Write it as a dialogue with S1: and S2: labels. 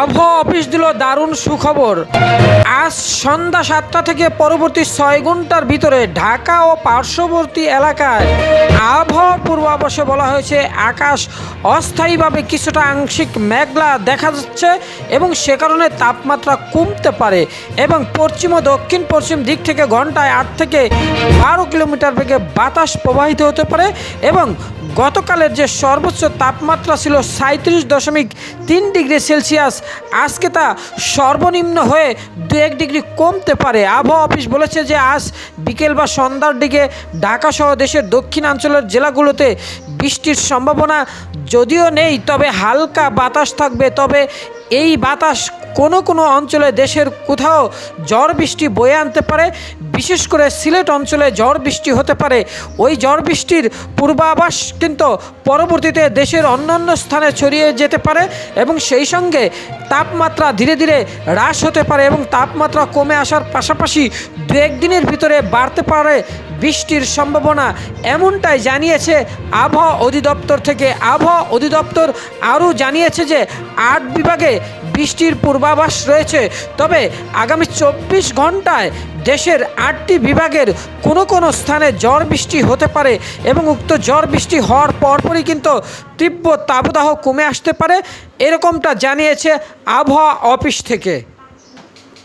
S1: আবহাওয়া অফিস দিল দারুণ সুখবর। আজ সন্ধ্যা সাতটা থেকে পরবর্তী ছয় ঘণ্টার ভিতরে ঢাকা ও পার্শ্ববর্তী এলাকায় আবহাওয়া পূর্বাভাসে বলা হয়েছে, আকাশ অস্থায়ীভাবে কিছুটা আংশিক মেঘলা দেখা যাচ্ছে এবং সে কারণে তাপমাত্রা কমতে পারে এবং পশ্চিম ও দক্ষিণ পশ্চিম দিক থেকে ঘন্টায় আট থেকে বারো কিলোমিটার বেগে বাতাস প্রবাহিত হতে পারে এবং গতকালের যে সর্বোচ্চ তাপমাত্রা ছিল সাঁত্রিশ দশমিক তিন ডিগ্রি সেলসিয়াস আজকে তা সর্বনিম্ন হয়ে দু এক ডিগ্রি কমতে পারে। আবহাওয়া অফিস বলেছে যে আজ বিকেল বা সন্ধ্যার দিকে ঢাকাসহ দেশের দক্ষিণাঞ্চলের জেলাগুলোতে বৃষ্টির সম্ভাবনা যদিও নেই, তবে হালকা বাতাস থাকবে। তবে এই বাতাস কোনো কোনো অঞ্চলে দেশের কোথাও ঝড় বৃষ্টি বয়ে আনতে পারে, বিশেষ করে সিলেট অঞ্চলে ঝড় বৃষ্টি হতে পারে। ওই ঝড় বৃষ্টির পূর্বাভাস কিন্তু পরবর্তীতে দেশের অন্যান্য স্থানে ছড়িয়ে যেতে পারে এবং সেই সঙ্গে তাপমাত্রা ধীরে ধীরে হ্রাস হতে পারে এবং তাপমাত্রা কমে আসার পাশাপাশি দু একদিনের ভিতরে বাড়তে পারে বৃষ্টির সম্ভাবনা। এমনটাই জানিয়েছে আবহাওয়া অধিদপ্তর থেকে। আবহাওয়া অধিদপ্তর আরও জানিয়েছে যে আট বিভাগে বৃষ্টির পূর্বাভাস রয়েছে। তবে আগামী চব্বিশ ঘন্টায় দেশের আটটি বিভাগের কোনো কোনো স্থানে ঝড় বৃষ্টি হতে পারে এবং উক্ত ঝড় বৃষ্টি হওয়ার পরপরই কিন্তু তীব্র তাপদাহ কমে আসতে পারে, এরকমটা জানিয়েছে আবহাওয়া অফিস থেকে।